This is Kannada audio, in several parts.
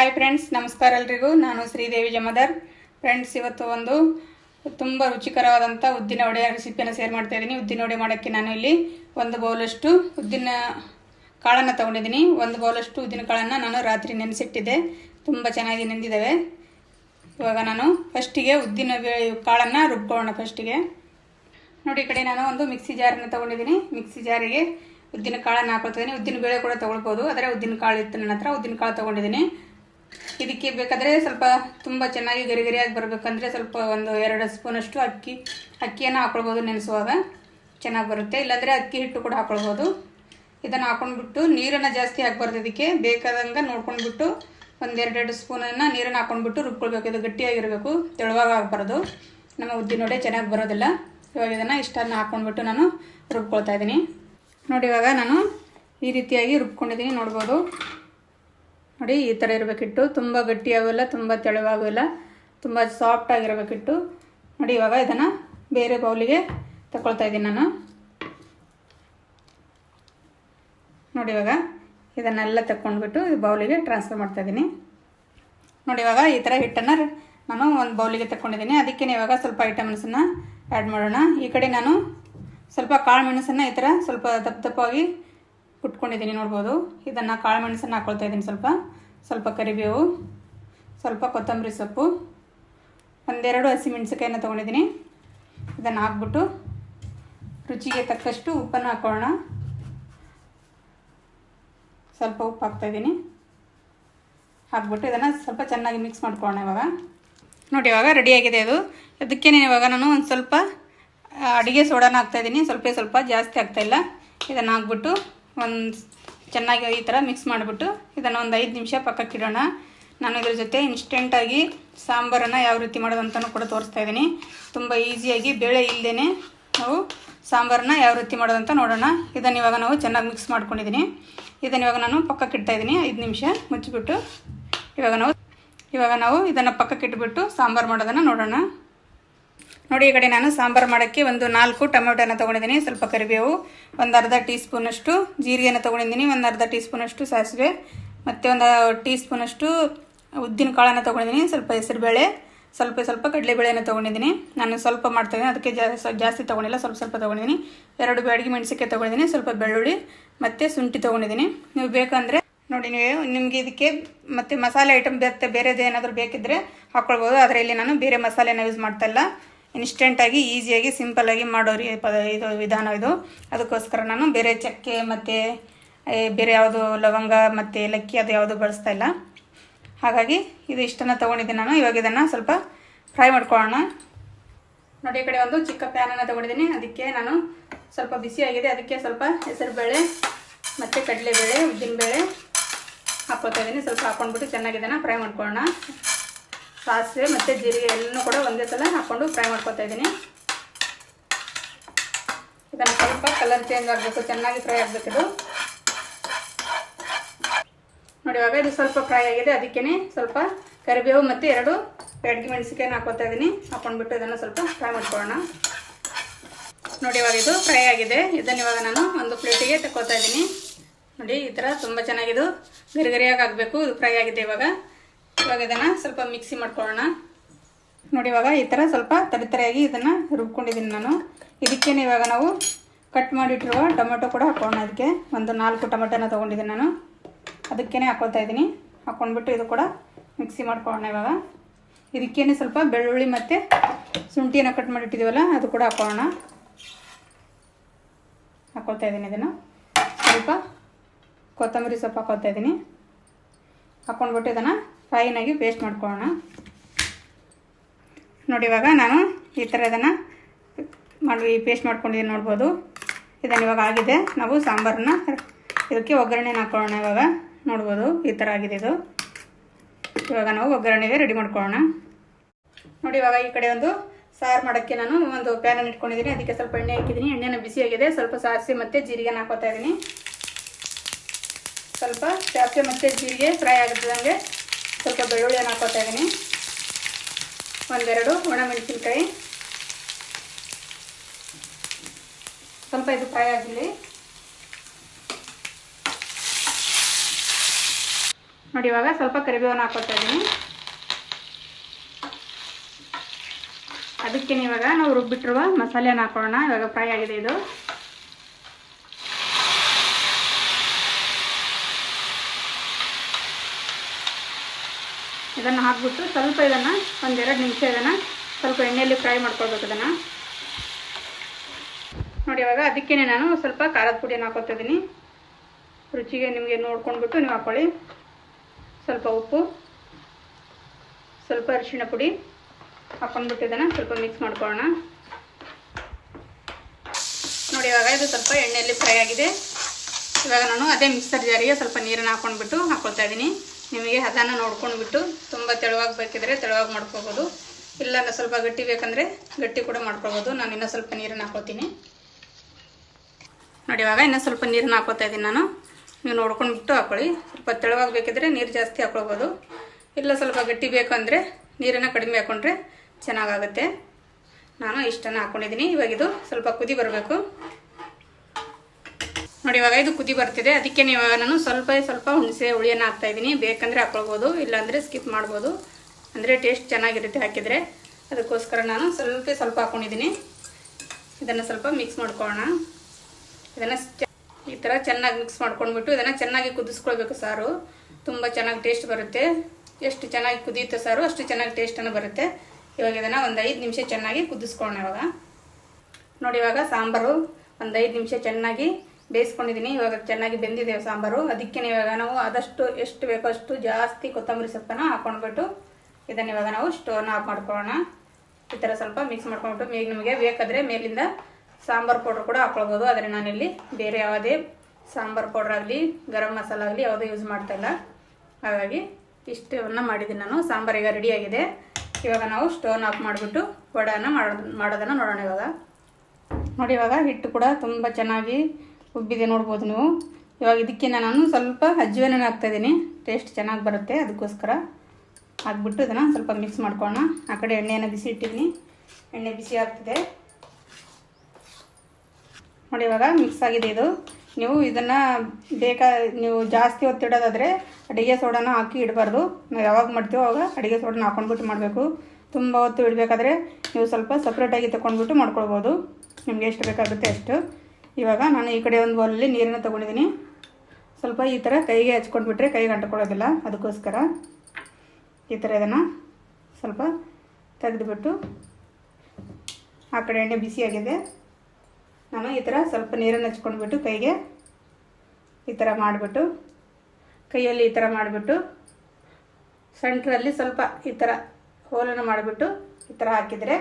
ಹಾಯ್ ಫ್ರೆಂಡ್ಸ್ ನಮಸ್ಕಾರ ಎಲ್ರಿಗೂ. ನಾನು ಶ್ರೀದೇವಿ ಜಮದರ್. ಫ್ರೆಂಡ್ಸ್ ಇವತ್ತು ಒಂದು ತುಂಬ ರುಚಿಕರವಾದಂಥ ಉದ್ದಿನ ವಡೆಯ ರೆಸಿಪಿಯನ್ನು ಶೇರ್ ಮಾಡ್ತಾ ಇದ್ದೀನಿ. ಉದ್ದಿನ ವಡೆ ಮಾಡೋಕ್ಕೆ ನಾನು ಇಲ್ಲಿ ಒಂದು ಬೌಲಷ್ಟು ಉದ್ದಿನ ಕಾಳನ್ನು ತೊಗೊಂಡಿದ್ದೀನಿ. ಒಂದು ಬೌಲಷ್ಟು ಉದ್ದಿನ ಕಾಳನ್ನು ನಾನು ರಾತ್ರಿ ನೆನೆಸಿಟ್ಟಿದ್ದೆ. ತುಂಬ ಚೆನ್ನಾಗಿ ನೆಂದಿದ್ದಾವೆ. ಇವಾಗ ನಾನು ಫಸ್ಟಿಗೆ ಉದ್ದಿನ ಕಾಳನ್ನು ರುಬ್ಕೊಳ್ಳೋಣ ಫಸ್ಟಿಗೆ ನೋಡಿ ಈ ಕಡೆ ನಾನು ಒಂದು ಮಿಕ್ಸಿ ಜಾರನ್ನು ತೊಗೊಂಡಿದ್ದೀನಿ. ಮಿಕ್ಸಿ ಜಾರಿಗೆ ಉದ್ದಿನ ಕಾಳನ್ನು ಹಾಕೊಳ್ತಿದ್ದೀನಿ ಉದ್ದಿನ ಬೇಳೆ ಕೂಡ ತೊಗೊಳ್ಬೋದು. ಆದರೆ ಉದ್ದಿನ ಕಾಳು ಇತ್ತು ನನ್ನ ಹತ್ರ ಉದ್ದಿನ ಕಾಳು ತೊಗೊಂಡಿದ್ದೀನಿ. ಇದಕ್ಕೆ ಬೇಕಾದರೆ ಸ್ವಲ್ಪ ತುಂಬ ಚೆನ್ನಾಗಿ ಗರಿ ಗರಿಯಾಗಿ ಬರಬೇಕಂದ್ರೆ ಸ್ವಲ್ಪ ಒಂದು ಎರಡು ಸ್ಪೂನಷ್ಟು ಅಕ್ಕಿ, ಅಕ್ಕಿಯನ್ನು ಹಾಕ್ಕೊಳ್ಬೋದು ನೆನೆಸುವಾಗ. ಚೆನ್ನಾಗಿ ಬರುತ್ತೆ. ಇಲ್ಲಾಂದರೆ ಅಕ್ಕಿ ಹಿಟ್ಟು ಕೂಡ ಹಾಕ್ಕೊಳ್ಬೋದು ಇದನ್ನು ಹಾಕೊಂಡ್ಬಿಟ್ಟು ನೀರನ್ನು ಜಾಸ್ತಿ ಹಾಕ್ಬಾರ್ದು ಇದಕ್ಕೆ. ಬೇಕಾದಂಗೆ ನೋಡ್ಕೊಂಡ್ಬಿಟ್ಟು ಒಂದೆರಡೆರಡು ಸ್ಪೂನನ್ನು ನೀರನ್ನು ಹಾಕೊಂಡ್ಬಿಟ್ಟು ರುಬ್ಕೊಳ್ಬೇಕು. ಇದು ಗಟ್ಟಿಯಾಗಿರಬೇಕು. ತೆಳುವಾಗ ಆಗಬಾರ್ದು ನಮ್ಮ ಉದ್ದಿನ ನೋಡಿ ಚೆನ್ನಾಗಿ ಬರೋದಿಲ್ಲ. ಇವಾಗ ಇದನ್ನು ಇಷ್ಟನ್ನು ಹಾಕ್ಕೊಂಡ್ಬಿಟ್ಟು ನಾನು ರುಬ್ಕೊಳ್ತಾ ಇದ್ದೀನಿ. ನೋಡಿ, ಇವಾಗ ನಾನು ಈ ರೀತಿಯಾಗಿ ರುಬ್ಕೊಂಡಿದ್ದೀನಿ. ನೋಡ್ಬೋದು. ನೋಡಿ, ಈ ಥರ ಇರಬೇಕಿಟ್ಟು. ತುಂಬ ಗಟ್ಟಿಯಾಗೋಲ್ಲ ತುಂಬ ತೆಳುವಾಗೋಲ್ಲ ತುಂಬ ಸಾಫ್ಟ್ ಆಗಿರಬೇಕಿಟ್ಟು. ನೋಡಿ, ಇವಾಗ ಇದನ್ನು ಬೇರೆ ಬೌಲಿಗೆ ತಗೊಳ್ತಾ ಇದ್ದೀನಿ ನಾನು. ನೋಡಿ, ಇವಾಗ ಇದನ್ನೆಲ್ಲ ತಗೊಂಡ್ಬಿಟ್ಟು ಬೌಲಿಗೆ ಟ್ರಾನ್ಸ್ಫರ್ ಮಾಡ್ತಾ ಇದ್ದೀನಿ. ನೋಡಿ, ಇವಾಗ ಈ ಥರ ಹಿಟ್ಟನ್ನು ನಾನು ಒಂದು ಬೌಲಿಗೆ ತಗೊಂಡಿದ್ದೀನಿ ಅದಕ್ಕೆ ಇವಾಗ ಸ್ವಲ್ಪ ಐಟಮ್ಸನ್ನು ಆ್ಯಡ್ ಮಾಡೋಣ. ಈ ಕಡೆ ನಾನು ಸ್ವಲ್ಪ ಕಾಳು ಮೆಣಸನ್ನು ಈ ಥರ ಸ್ವಲ್ಪ ದಪ್ಪ ದಪ್ಪವಾಗಿ ಕುಟ್ಕೊಂಡಿದ್ದೀನಿ ನೋಡ್ಬೋದು. ಇದನ್ನು ಕಾಳು ಮೆಣಸನ್ನು ಹಾಕ್ಕೊಳ್ತಾ ಇದ್ದೀನಿ ಸ್ವಲ್ಪ. ಸ್ವಲ್ಪ ಕರಿಬೇವು, ಸ್ವಲ್ಪ ಕೊತ್ತಂಬರಿ ಸೊಪ್ಪು, ಒಂದೆರಡು ಹಸಿಮೆಣಸಿಕಾಯನ್ನು ತೊಗೊಂಡಿದ್ದೀನಿ. ಇದನ್ನು ಹಾಕ್ಬಿಟ್ಟು ರುಚಿಗೆ ತಕ್ಕಷ್ಟು ಉಪ್ಪನ್ನು ಹಾಕೊಳ್ಳೋಣ ಸ್ವಲ್ಪ ಉಪ್ಪು ಹಾಕ್ತಾಯಿದ್ದೀನಿ ಹಾಕ್ಬಿಟ್ಟು ಇದನ್ನು ಸ್ವಲ್ಪ ಚೆನ್ನಾಗಿ ಮಿಕ್ಸ್ ಮಾಡ್ಕೊಳ್ಳೋಣ ಇವಾಗ. ನೋಡಿ, ಇವಾಗ ರೆಡಿಯಾಗಿದೆ ಅದು. ಅದಕ್ಕೇ ಇವಾಗ ನಾನು ಒಂದು ಸ್ವಲ್ಪ ಅಡುಗೆ ಸೋಡಾನ ಹಾಕ್ತಾಯಿದ್ದೀನಿ ಸ್ವಲ್ಪ ಸ್ವಲ್ಪ ಜಾಸ್ತಿ ಆಗ್ತಾಯಿಲ್ಲ ಇದನ್ನು ಹಾಕ್ಬಿಟ್ಟು ಒಂದು ಚೆನ್ನಾಗಿ ಈ ಥರ ಮಿಕ್ಸ್ ಮಾಡಿಬಿಟ್ಟು ಇದನ್ನು ಒಂದು ಐದು ನಿಮಿಷ ಪಕ್ಕಕ್ಕೆ ಇಡೋಣ. ನಾನು ಇದ್ರ ಜೊತೆ ಇನ್ಸ್ಟೆಂಟಾಗಿ ಸಾಂಬಾರನ್ನು ಯಾವ ರೀತಿ ಮಾಡೋದು ಅಂತಲೂ ಕೂಡ ತೋರಿಸ್ತಾ ಇದ್ದೀನಿ. ತುಂಬ ಈಸಿಯಾಗಿ ಬೇಳೆ ಇಲ್ಲದೇ ನಾವು ಸಾಂಬಾರನ್ನ ಯಾವ ರೀತಿ ಮಾಡೋದಂತ ನೋಡೋಣ. ಇದನ್ನು ಇವಾಗ ನಾವು ಚೆನ್ನಾಗಿ ಮಿಕ್ಸ್ ಮಾಡ್ಕೊಂಡಿದ್ದೀನಿ. ಇದನ್ನು ಇವಾಗ ನಾನು ಪಕ್ಕಕ್ಕೆ ಇಡ್ತಾ ಇದ್ದೀನಿ. ಐದು ನಿಮಿಷ ಮುಚ್ಚಿಬಿಟ್ಟು ಇವಾಗ ನಾವು ಇವಾಗ ನಾವು ಇದನ್ನು ಪಕ್ಕಕ್ಕೆ ಇಟ್ಬಿಟ್ಟು ಸಾಂಬಾರು ಮಾಡೋದನ್ನು ನೋಡೋಣ. ನೋಡಿ, ಈ ಕಡೆ ನಾನು ಸಾಂಬಾರು ಮಾಡೋಕ್ಕೆ ಒಂದು ನಾಲ್ಕು ಟೊಮೆಟೊನ ತೊಗೊಂಡಿದ್ದೀನಿ. ಸ್ವಲ್ಪ ಕರಿಬೇವು, ಒಂದು ಅರ್ಧ ಟೀ ಸ್ಪೂನಷ್ಟು ಜೀರಿಗೆನ ತೊಗೊಂಡಿದ್ದೀನಿ. ಒಂದು ಅರ್ಧ ಟೀ ಸ್ಪೂನಷ್ಟು ಸಾಸಿವೆ, ಮತ್ತು ಒಂದು ಟೀ ಸ್ಪೂನಷ್ಟು ಉದ್ದಿನ ಕಾಳನ್ನು ತೊಗೊಂಡಿದ್ದೀನಿ. ಸ್ವಲ್ಪ ಹೆಸರುಬೇಳೆ, ಸ್ವಲ್ಪ ಸ್ವಲ್ಪ ಕಡಲೆಬೇಳೆನ ತೊಗೊಂಡಿದ್ದೀನಿ. ನಾನು ಸ್ವಲ್ಪ ಮಾಡ್ತಾಯಿದ್ದೀನಿ ಅದಕ್ಕೆ ಜಾಸ್ತಿ ತೊಗೊಂಡಿಲ್ಲ, ಸ್ವಲ್ಪ ಸ್ವಲ್ಪ ತೊಗೊಂಡಿದ್ದೀನಿ. ಎರಡು ಬ್ಯಾಡಿಗೆ ಮೆಣಸಿಕಾಯಿ ತೊಗೊಂಡಿದ್ದೀನಿ, ಸ್ವಲ್ಪ ಬೆಳ್ಳುಳ್ಳಿ, ಮತ್ತು ಶುಂಠಿ ತೊಗೊಂಡಿದ್ದೀನಿ. ನೀವು ಬೇಕಂದರೆ ನೋಡಿ, ನೀವು ನಿಮಗೆ ಇದಕ್ಕೆ ಮತ್ತು ಮಸಾಲೆ ಐಟಮ್ ಬೇರೆ ಬೇರೆದು ಏನಾದರೂ ಬೇಕಿದ್ದರೆ ಹಾಕ್ಕೊಳ್ಬೋದು ಆದರೆ ಇಲ್ಲಿ ನಾನು ಬೇರೆ ಮಸಾಲೆನ ಯೂಸ್ ಮಾಡ್ತಾಯಿಲ್ಲ ಇನ್ಸ್ಟೆಂಟಾಗಿ ಈಸಿಯಾಗಿ ಸಿಂಪಲ್ಲಾಗಿ ಮಾಡೋರಿ ಪದ, ಇದು ವಿಧಾನ ಇದು. ಅದಕ್ಕೋಸ್ಕರ ನಾನು ಬೇರೆ ಚಕ್ಕೆ ಮತ್ತು ಬೇರೆ ಯಾವುದು ಲವಂಗ ಮತ್ತು ಏಲಕ್ಕಿ ಅದು ಯಾವುದು ಬಳಸ್ತಾ ಇಲ್ಲ. ಹಾಗಾಗಿ ಇದು ಇಷ್ಟನ್ನು ತೊಗೊಂಡಿದ್ದೀನಿ ನಾನು. ಇವಾಗ ಇದನ್ನು ಸ್ವಲ್ಪ ಫ್ರೈ ಮಾಡ್ಕೊಳ್ಳೋಣ. ನೋಡಿ, ಈ ಕಡೆ ಒಂದು ಚಿಕ್ಕ ಪ್ಯಾನನ್ನು ತೊಗೊಂಡಿದ್ದೀನಿ. ಅದಕ್ಕೆ ನಾನು ಸ್ವಲ್ಪ ಬಿಸಿಯಾಗಿದೆ ಅದಕ್ಕೆ ಸ್ವಲ್ಪ ಹೆಸರುಬೇಳೆ ಮತ್ತು ಕಡಲೆಬೇಳೆ, ಉದ್ದಿನಬೇಳೆ ಹಾಕ್ಕೊತಾ ಇದ್ದೀನಿ ಸ್ವಲ್ಪ ಹಾಕ್ಕೊಂಡ್ಬಿಟ್ಟು ಚೆನ್ನಾಗಿ ಇದನ್ನು ಫ್ರೈ ಮಾಡ್ಕೊಳ್ಳೋಣ. ಸಾಸಿವೆ ಮತ್ತು ಜೀರಿಗೆ ಎಲ್ಲನೂ ಕೂಡ ಒಂದೇ ಸಲ ಹಾಕ್ಕೊಂಡು ಫ್ರೈ ಮಾಡ್ಕೊತಾ ಇದ್ದೀನಿ. ಇದನ್ನು ಸ್ವಲ್ಪ ಕಲರ್ ಚೇಂಜ್ ಆಗಬೇಕು, ಚೆನ್ನಾಗಿ ಫ್ರೈ ಆಗಬೇಕಿದು ನೋಡಿ, ಇವಾಗ ಇದು ಸ್ವಲ್ಪ ಫ್ರೈ ಆಗಿದೆ ಅದಕ್ಕೇ ಸ್ವಲ್ಪ ಕರಿಬೇವು ಮತ್ತು ಎರಡು ಬೆಡ್ಗೆ ಮೆಣಸಿಕಾಯನ್ನು ಹಾಕೋತಾ ಇದ್ದೀನಿ. ಹಾಕೊಂಡ್ಬಿಟ್ಟು ಇದನ್ನು ಸ್ವಲ್ಪ ಫ್ರೈ ಮಾಡ್ಕೊಳ್ಳೋಣ. ನೋಡಿ, ಇವಾಗ ಇದು ಫ್ರೈ ಆಗಿದೆ. ಇದನ್ನು ಇವಾಗ ನಾನು ಒಂದು ಪ್ಲೇಟಿಗೆ ತಕ್ಕೋತಾ ಇದ್ದೀನಿ. ನೋಡಿ, ಈ ಥರ ತುಂಬ ಚೆನ್ನಾಗಿದು ಗರಿಗರಿಯಾಗಿ ಆಗಬೇಕು. ಇದು ಫ್ರೈ ಆಗಿದೆ ಇವಾಗ. ಇವಾಗ ಇದನ್ನು ಸ್ವಲ್ಪ ಮಿಕ್ಸಿ ಮಾಡ್ಕೊಳ್ಳೋಣ. ನೋಡಿ ಇವಾಗ ಈ ಥರ ಸ್ವಲ್ಪ ತರಿತರಿಯಾಗಿ ಇದನ್ನು ರುಬ್ಕೊಂಡಿದ್ದೀನಿ ನಾನು. ಇದಕ್ಕೇನೆ ಇವಾಗ ನಾವು ಕಟ್ ಮಾಡಿಟ್ಟಿರುವ ಟೊಮೆಟೊ ಕೂಡ ಹಾಕೋಣ ಅದಕ್ಕೆ ಒಂದು ನಾಲ್ಕು ಟೊಮೆಟೊನ ತೊಗೊಂಡಿದ್ದೀನಿ ನಾನು. ಅದಕ್ಕೇ ಹಾಕ್ಕೊಳ್ತಾ ಇದ್ದೀನಿ. ಹಾಕ್ಕೊಂಡ್ಬಿಟ್ಟು ಇದು ಕೂಡ ಮಿಕ್ಸಿ ಮಾಡ್ಕೊಳ್ಳೋಣ ಇವಾಗ. ಇದಕ್ಕೇನೆ ಸ್ವಲ್ಪ ಬೆಳ್ಳುಳ್ಳಿ ಮತ್ತು ಶುಂಠಿಯನ್ನು ಕಟ್ ಮಾಡಿಟ್ಟಿದ್ದೀವಲ್ಲ, ಅದು ಕೂಡ ಹಾಕೊಳ್ಳೋಣ ಹಾಕ್ಕೊಳ್ತಾ ಇದ್ದೀನಿ ಇದನ್ನು. ಸ್ವಲ್ಪ ಕೊತ್ತಂಬರಿ ಸೊಪ್ಪು ಹಾಕ್ಕೊಳ್ತಾ ಇದ್ದೀನಿ. ಹಾಕ್ಕೊಂಡ್ಬಿಟ್ಟು ಇದನ್ನು ಫೈನಾಗಿ ಪೇಸ್ಟ್ ಮಾಡ್ಕೊಳ್ಳೋಣ. ನೋಡಿ, ಇವಾಗ ನಾನು ಈ ಥರ ಇದನ್ನು ಮಾಡಿ ಪೇಸ್ಟ್ ಮಾಡ್ಕೊಂಡಿದ್ದೀನಿ ನೋಡ್ಬೋದು. ಇದನ್ನು ಇವಾಗ ಆಗಿದೆ. ನಾವು ಸಾಂಬಾರನ್ನ ಇದಕ್ಕೆ ಒಗ್ಗರಣೆ ಹಾಕೊಳ್ಳೋಣ ಇವಾಗ. ನೋಡ್ಬೋದು, ಈ ಥರ ಆಗಿದೆ ಇದು. ಇವಾಗ ನಾವು ಒಗ್ಗರಣೆಗೆ ರೆಡಿ ಮಾಡ್ಕೊಳ್ಳೋಣ. ನೋಡಿ, ಇವಾಗ ಈ ಕಡೆ ಒಂದು ಸಾರು ಮಾಡೋಕ್ಕೆ ನಾನು ಒಂದು ಪ್ಯಾನನ್ನು ಇಟ್ಕೊಂಡಿದ್ದೀನಿ. ಅದಕ್ಕೆ ಸ್ವಲ್ಪ ಎಣ್ಣೆ ಹಾಕಿದ್ದೀನಿ. ಎಣ್ಣೆನ ಬಿಸಿಯಾಗಿದೆ ಸ್ವಲ್ಪ ಸಾಸಿವೆ ಮತ್ತು ಜೀರಿಗೆನ ಹಾಕೋತಾ ಇದ್ದೀನಿ. ಸ್ವಲ್ಪ ಸಾಸಿವೆ ಮತ್ತು ಜೀರಿಗೆ ಫ್ರೈ ಆಗಿದ್ದಂಗೆ ಸ್ವಲ್ಪ ಬೆಳ್ಳುಳ್ಳಿಯನ್ನು ಹಾಕೋತಾ ಇದ್ದೀನಿ. ಒಂದೆರಡು ಒಣಮೆಣಸಿನ್ಕಾಯಿ. ಸ್ವಲ್ಪ ಇದು ಫ್ರೈ ಆಗಿರಲಿ. ನೋಡಿ, ಇವಾಗ ಸ್ವಲ್ಪ ಕರಿಬೇವನ್ನು ಹಾಕೋತಾ ಇದ್ದೀನಿ. ಅದಕ್ಕೆ ಇವಾಗ ನಾವು ರುಬ್ಬಿಟ್ಟಿರುವ ಮಸಾಲೆಯನ್ನು ಹಾಕೋಣ ಇವಾಗ ಫ್ರೈ ಆಗಿದೆ ಇದು. ಇದನ್ನು ಹಾಕ್ಬಿಟ್ಟು ಸ್ವಲ್ಪ ಇದನ್ನು ಒಂದೆರಡು ನಿಮಿಷ ಇದನ್ನು ಸ್ವಲ್ಪ ಎಣ್ಣೆಯಲ್ಲಿ ಫ್ರೈ ಮಾಡ್ಕೊಳ್ಬೇಕು ಅದನ್ನು ನೋಡಿ, ಇವಾಗ ಅದಕ್ಕೇ ನಾನು ಸ್ವಲ್ಪ ಖಾರದ ಪುಡಿಯನ್ನು ಹಾಕೋತಾ ಇದ್ದೀನಿ ರುಚಿಗೆ ನಿಮಗೆ ನೋಡ್ಕೊಂಡ್ಬಿಟ್ಟು ನೀವು ಹಾಕ್ಕೊಳ್ಳಿ ಸ್ವಲ್ಪ ಉಪ್ಪು, ಸ್ವಲ್ಪ ಅರಿಶಿಣ ಪುಡಿ ಹಾಕೊಂಡ್ಬಿಟ್ಟು ಇದನ್ನು ಸ್ವಲ್ಪ ಮಿಕ್ಸ್ ಮಾಡ್ಕೊಳ್ಳೋಣ. ನೋಡಿ, ಇವಾಗ ಇದು ಸ್ವಲ್ಪ ಎಣ್ಣೆಯಲ್ಲಿ ಫ್ರೈ ಆಗಿದೆ. ಇವಾಗ ನಾನು ಅದೇ ಮಿಕ್ಸರ್ ಜಾರಿಗೆ ಸ್ವಲ್ಪ ನೀರನ್ನು ಹಾಕೊಂಡ್ಬಿಟ್ಟು ಹಾಕ್ಕೊಳ್ತಾ ಇದ್ದೀನಿ ನಿಮಗೆ ಹದನ ನೋಡ್ಕೊಂಡ್ಬಿಟ್ಟು ತುಂಬ ತೆಳುವಾಗಿ ಬೇಕಿದ್ರೆ ತೆಳುವಾಗಿ ಮಾಡ್ಕೋಬೋದು. ಇಲ್ಲ ಸ್ವಲ್ಪ ಗಟ್ಟಿ ಬೇಕಂದರೆ ಗಟ್ಟಿ ಕೂಡ ಮಾಡ್ಕೋಬೋದು. ನಾನು ಇನ್ನೂ ಸ್ವಲ್ಪ ನೀರನ್ನು ಹಾಕೋತೀನಿ. ನೋಡಿ, ಇವಾಗ ಇನ್ನೂ ಸ್ವಲ್ಪ ನೀರನ್ನ ಹಾಕೋತಾ ಇದ್ದೀನಿ ನಾನು. ನೀವು ನೋಡ್ಕೊಂಡ್ಬಿಟ್ಟು ಹಾಕೊಳ್ಳಿ. ಸ್ವಲ್ಪ ತೆಳುವಾಗಿ ಬೇಕಿದ್ರೆ ನೀರು ಜಾಸ್ತಿ ಹಾಕ್ಕೊಳ್ಬೋದು ಇಲ್ಲ ಸ್ವಲ್ಪ ಗಟ್ಟಿ ಬೇಕು ಅಂದರೆ ನೀರನ್ನು ಕಡಿಮೆ ಹಾಕ್ಕೊಂಡ್ರೆ ಚೆನ್ನಾಗಾಗುತ್ತೆ. ನಾನು ಇಷ್ಟನ್ನು ಹಾಕ್ಕೊಂಡಿದ್ದೀನಿ ಇವಾಗಿದು ಸ್ವಲ್ಪ ಕುದಿ ಬರಬೇಕು. ನೋಡಿ ಇವಾಗ ಇದು ಕುದಿ ಬರ್ತಿದೆ. ಅದಕ್ಕೆ ನೀವು ನಾನು ಸ್ವಲ್ಪ ಸ್ವಲ್ಪ ಹುಣಸೆ ಹುಳಿಯನ್ನು ಹಾಕ್ತಾ ಇದ್ದೀನಿ. ಬೇಕಂದರೆ ಹಾಕ್ಕೊಳ್ಬೋದು ಇಲ್ಲಾಂದರೆ ಸ್ಕಿಪ್ ಮಾಡ್ಬೋದು. ಅಂದರೆ ಟೇಸ್ಟ್ ಚೆನ್ನಾಗಿರುತ್ತೆ ಹಾಕಿದರೆ. ಅದಕ್ಕೋಸ್ಕರ ನಾನು ಸ್ವಲ್ಪ ಸ್ವಲ್ಪ ಹಾಕ್ಕೊಂಡಿದ್ದೀನಿ ಇದನ್ನು ಸ್ವಲ್ಪ ಮಿಕ್ಸ್ ಮಾಡ್ಕೊಳ್ಳೋಣ. ಇದನ್ನು ಈ ಥರ ಚೆನ್ನಾಗಿ ಮಿಕ್ಸ್ ಮಾಡ್ಕೊಂಡ್ಬಿಟ್ಟು ಇದನ್ನು ಚೆನ್ನಾಗಿ ಕುದಿಸ್ಕೊಳ್ಬೇಕು ಸಾರು. ತುಂಬ ಚೆನ್ನಾಗಿ ಟೇಸ್ಟ್ ಬರುತ್ತೆ. ಎಷ್ಟು ಚೆನ್ನಾಗಿ ಕುದಿಯುತ್ತೆ ಸಾರು, ಅಷ್ಟು ಚೆನ್ನಾಗಿ ಟೇಸ್ಟನ್ನು ಬರುತ್ತೆ. ಇವಾಗ ಇದನ್ನು ಒಂದು ಐದು ನಿಮಿಷ ಚೆನ್ನಾಗಿ ಕುದಿಸ್ಕೊಳ್ಳೋಣ ಇವಾಗ. ನೋಡಿ ಇವಾಗ ಸಾಂಬಾರು ಒಂದು ಐದು ನಿಮಿಷ ಚೆನ್ನಾಗಿ ಬೇಯಿಸ್ಕೊಂಡಿದ್ದೀನಿ. ಇವಾಗ ಚೆನ್ನಾಗಿ ಬೆಂದಿದೆ ಸಾಂಬಾರು. ಅದಕ್ಕೆ ಇವಾಗ ನಾವು ಆದಷ್ಟು ಎಷ್ಟು ಬೇಕೋ ಅಷ್ಟು ಜಾಸ್ತಿ ಕೊತ್ತಂಬರಿ ಸೊಪ್ಪನ್ನು ಹಾಕೊಂಡ್ಬಿಟ್ಟು ಇದನ್ನು ಇವಾಗ ನಾವು ಸ್ಟೋನ್ ಆಫ್ ಮಾಡ್ಕೊಳ್ಳೋಣ. ಈ ಥರ ಸ್ವಲ್ಪ ಮಿಕ್ಸ್ ಮಾಡ್ಕೊಂಡ್ಬಿಟ್ಟು ಈಗ ನಿಮಗೆ ಬೇಕಾದರೆ ಮೇಲಿಂದ ಸಾಂಬಾರು ಪೌಡ್ರ್ ಕೂಡ ಹಾಕ್ಕೊಳ್ಬೋದು ಆದರೆ ನಾನಿಲ್ಲಿ ಬೇರೆ ಯಾವುದೇ ಸಾಂಬಾರು ಪೌಡ್ರ್ ಆಗಲಿ, ಗರಂ ಮಸಾಲ ಆಗಲಿ ಯಾವುದೂ ಯೂಸ್ ಮಾಡ್ತಾ ಇಲ್ಲ. ಹಾಗಾಗಿ ಇಷ್ಟವನ್ನು ಮಾಡಿದ್ದೀನಿ ನಾನು. ಸಾಂಬಾರು ಈಗ ರೆಡಿಯಾಗಿದೆ ಇವಾಗ ನಾವು ಸ್ಟೋನ್ ಆಫ್ ಮಾಡಿಬಿಟ್ಟು ವಡಾನ ಮಾಡೋದು ಮಾಡೋದನ್ನು ನೋಡೋಣ ಇವಾಗ. ನೋಡಿ ಇವಾಗ ಹಿಟ್ಟು ಕೂಡ ತುಂಬ ಚೆನ್ನಾಗಿ ಉಬ್ಬಿದೆ ನೋಡ್ಬೋದು ನೀವು. ಇವಾಗ ಇದಕ್ಕೆ ನಾನು ಸ್ವಲ್ಪ ಅಜ್ಜುವೆನ ಹಾಕ್ತಾಯಿದ್ದೀನಿ ಟೇಸ್ಟ್ ಚೆನ್ನಾಗಿ ಬರುತ್ತೆ, ಅದಕ್ಕೋಸ್ಕರ. ಹಾಕ್ಬಿಟ್ಟು ಇದನ್ನು ಸ್ವಲ್ಪ ಮಿಕ್ಸ್ ಮಾಡ್ಕೊಳ್ಳೋಣ. ಆ ಕಡೆ ಎಣ್ಣೆಯನ್ನು ಬಿಸಿ ಇಟ್ಟಿದ್ದೀನಿ. ಎಣ್ಣೆ ಬಿಸಿ ಆಗ್ತಿದೆ. ನೋಡಿ, ಇವಾಗ ಮಿಕ್ಸ್ ಆಗಿದೆ ಇದು. ನೀವು ಇದನ್ನು ಬೇಕಾ, ನೀವು ಜಾಸ್ತಿ ಹೊತ್ತಿಡೋದಾದರೆ ಅಡುಗೆ ಸೋಡಾನ ಹಾಕಿ ಇಡಬಾರ್ದು. ನಾವು ಯಾವಾಗ ಮಾಡ್ತೀವೋ ಅವಾಗ ಅಡುಗೆ ಸೋಡಾನ ಹಾಕೊಂಡ್ಬಿಟ್ಟು ಮಾಡಬೇಕು. ತುಂಬ ಹೊತ್ತು ಇಡಬೇಕಾದ್ರೆ ನೀವು ಸ್ವಲ್ಪ ಸಪ್ರೇಟಾಗಿ ತಗೊಂಡ್ಬಿಟ್ಟು ಮಾಡ್ಕೊಳ್ಬೋದು. ನಿಮಗೆ ಎಷ್ಟು ಬೇಕಾಗುತ್ತೆ ಅಷ್ಟು. ಇವಾಗ ನಾನು ಈ ಕಡೆ ಒಂದು ಬೌಲಲ್ಲಿ ನೀರನ್ನು ತೊಗೊಂಡಿದ್ದೀನಿ. ಸ್ವಲ್ಪ ಈ ಥರ ಕೈಗೆ ಹಚ್ಕೊಂಡ್ಬಿಟ್ರೆ ಕೈಗೆ ಅಂಟ್ಕೊಳ್ಳೋದಿಲ್ಲ ಅದಕ್ಕೋಸ್ಕರ ಈ ಥರ ಇದನ್ನು ಸ್ವಲ್ಪ ತೆಗೆದುಬಿಟ್ಟು ಆ ಕಡೆ ಎಣ್ಣೆ ಬಿಸಿಯಾಗಿದೆ ನಾನು ಈ ಥರ ಸ್ವಲ್ಪ ನೀರನ್ನು ಹಚ್ಕೊಂಡ್ಬಿಟ್ಟು ಕೈಗೆ ಈ ಥರ ಮಾಡಿಬಿಟ್ಟು, ಕೈಯಲ್ಲಿ ಈ ಥರ ಮಾಡಿಬಿಟ್ಟು ಸೆಂಟ್ರಲ್ಲಿ ಸ್ವಲ್ಪ ಈ ಥರ ಹೋಲನ್ನು ಮಾಡಿಬಿಟ್ಟು ಈ ಥರ ಹಾಕಿದರೆ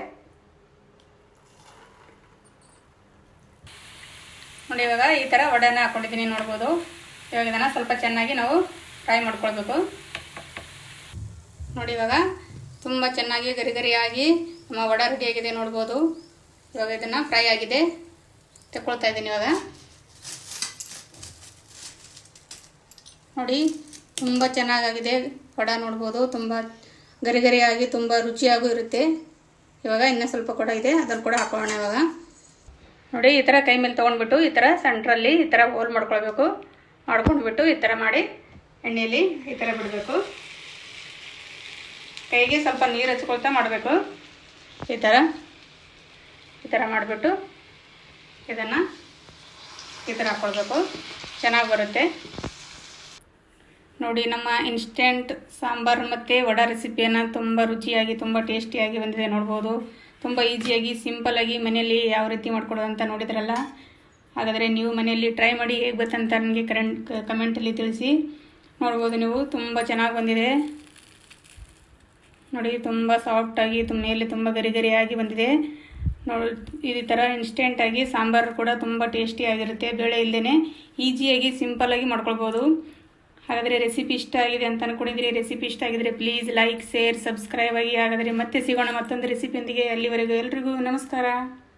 ನೋಡಿ, ಇವಾಗ ಈ ಥರ ವಡೆನ ಹಾಕ್ಕೊಂಡಿದ್ದೀನಿ ನೋಡ್ಬೋದು. ಇವಾಗ ಇದನ್ನು ಸ್ವಲ್ಪ ಚೆನ್ನಾಗಿ ನಾವು ಫ್ರೈ ಮಾಡ್ಕೊಳ್ಬೇಕು. ನೋಡಿ, ಇವಾಗ ತುಂಬ ಚೆನ್ನಾಗಿ ಗರಿ ಗರಿಯಾಗಿ ನಮ್ಮ ವಡೆ ರೆಡಿಯಾಗಿದೆ ನೋಡ್ಬೋದು. ಇವಾಗ ಇದನ್ನು ಫ್ರೈ ಆಗಿದೆ. ತಗೊಳ್ತಾ ಇದ್ದೀನಿ ಇವಾಗ. ನೋಡಿ, ತುಂಬ ಚೆನ್ನಾಗಾಗಿದೆ ವಡ, ನೋಡ್ಬೋದು. ತುಂಬ ಗರಿ ಗರಿಯಾಗಿ, ತುಂಬ ರುಚಿಯಾಗೂ ಇರುತ್ತೆ. ಇವಾಗ ಇನ್ನೂ ಸ್ವಲ್ಪ ಕೂಡ ಇದೆ, ಅದನ್ನು ಕೂಡ ಹಾಕೋಣ ಇವಾಗ. ನೋಡಿ, ಈ ಥರ ಕೈ ಮೇಲೆ ತೊಗೊಂಡ್ಬಿಟ್ಟು ಈ ಥರ ಸೆಂಟ್ರಲ್ಲಿ ಈ ಥರ ಹೋಲ್ ಮಾಡ್ಕೊಳ್ಬೇಕು. ಮಾಡ್ಕೊಂಡ್ಬಿಟ್ಟು ಈ ಥರ ಮಾಡಿ ಎಣ್ಣೆಯಲ್ಲಿ ಈ ಥರ ಬಿಡಬೇಕು. ಕೈಗೆ ಸ್ವಲ್ಪ ನೀರು ಹಚ್ಕೊಳ್ತಾ ಮಾಡಬೇಕು. ಈ ಥರ ಈ ಥರ ಮಾಡಿಬಿಟ್ಟು ಇದನ್ನು ಈ ಥರ ಹಾಕ್ಕೊಳ್ಬೇಕು ಚೆನ್ನಾಗಿ ಬರುತ್ತೆ. ನೋಡಿ, ನಮ್ಮ ಇನ್ಸ್ಟೆಂಟ್ ಸಾಂಬಾರು ಮತ್ತು ವಡ ರೆಸಿಪಿಯನ್ನು ತುಂಬ ರುಚಿಯಾಗಿ, ತುಂಬ ಟೇಸ್ಟಿಯಾಗಿ ಬಂದಿದೆ ನೋಡ್ಬೋದು. ತುಂಬ ಈಸಿಯಾಗಿ ಸಿಂಪಲ್ಲಾಗಿ ಮನೆಯಲ್ಲಿ ಯಾವ ರೀತಿ ಮಾಡ್ಕೊಡೋದಂತ ನೋಡಿದ್ರಲ್ಲ? ಹಾಗಾದರೆ ನೀವು ಮನೆಯಲ್ಲಿ ಟ್ರೈ ಮಾಡಿ ಹೇಗೆ ಬರ್ತಂತ ನನಗೆ ಕರೆಂಟ್ ಕಮೆಂಟಲ್ಲಿ ತಿಳಿಸಿ. ನೋಡ್ಬೋದು ನೀವು, ತುಂಬ ಚೆನ್ನಾಗಿ ಬಂದಿದೆ. ನೋಡಿ, ತುಂಬ ಸಾಫ್ಟಾಗಿ ತುಂಬ ಮೇಲೆ ತುಂಬ ಗರಿ ಗರಿಯಾಗಿ ಬಂದಿದೆ. ನೋಡಿ ಈ ಥರ ಇನ್ಸ್ಟೆಂಟಾಗಿ ಸಾಂಬಾರು ಕೂಡ ತುಂಬ ಟೇಸ್ಟಿಯಾಗಿರುತ್ತೆ ಬೇಳೆ ಇಲ್ಲದೇ ಈಸಿಯಾಗಿ ಸಿಂಪಲ್ಲಾಗಿ ಮಾಡ್ಕೊಳ್ಬೋದು. ಹಾಗಾದರೆ ರೆಸಿಪಿ ಇಷ್ಟ ಆಗಿದೆ ಅಂತ ಅನ್ಕೊಂಡಿದ್ದೀರಿ ರೆಸಿಪಿ ಇಷ್ಟ ಆಗಿದ್ರೆ ಪ್ಲೀಸ್ ಲೈಕ್ ಶೇರ್ ಸಬ್ಸ್ಕ್ರೈಬ್ ಆಗಿ ಹಾಗಾದರೆ ಮತ್ತೆ ಸಿಗೋಣ ಮತ್ತೊಂದು ರೆಸಿಪಿಯೊಂದಿಗೆ ಅಲ್ಲಿವರೆಗೂ ಎಲ್ರಿಗೂ ನಮಸ್ಕಾರ.